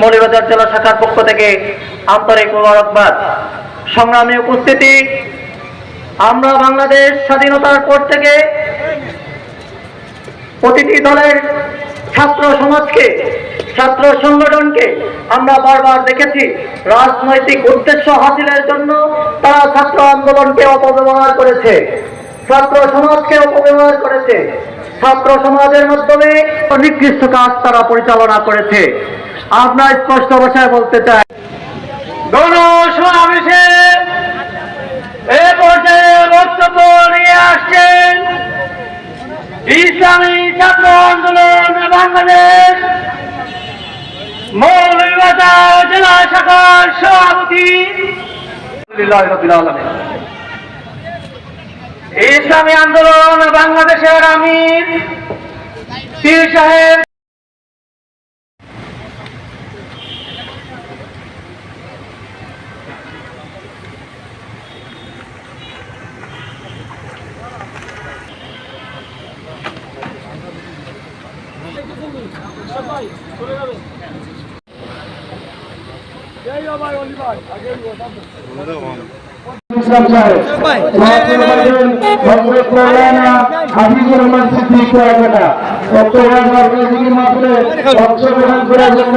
মৌলভীবাজার জেলা শাখার পক্ষ থেকে আন্তরিক মোবারকবাদ। সংগ্রামী উপস্থিতি, আমরা বাংলাদেশ স্বাধীনতার পর থেকে প্রতিটি দলের ছাত্র সমাজকে, ছাত্র সংগঠনকে আমরা বারবার দেখেছি। রাজনৈতিক উদ্দেশ্য হাসিলের জন্য তারা ছাত্র আন্দোলনকে অপব্যবহার করেছে। ছাত্র সমাজকে অপব্যবহার করেছে। ছাত্র সমাজের মাধ্যমে নিকৃষ্ট কাজ তারা পরিচালনা করেছে। আমরা স্পষ্ট ভাষায় বলতে চাই। গণ এ পর্যায়ে বক্তব্য নিয়ে আসছেন ইসলামী ছাত্র আন্দোলন বাংলাদেশ মৌলভীবাজার জেলা শাখার সভাপতি। ইসলামী আন্দোলন বাংলাদেশের আমির পীর সাহেব হাফিজুর রহমান সিদ্দিক রায়গোটা চট্টগ্রাম মার্কেটিং মাহফিলে অংশগ্রহণ করার জন্য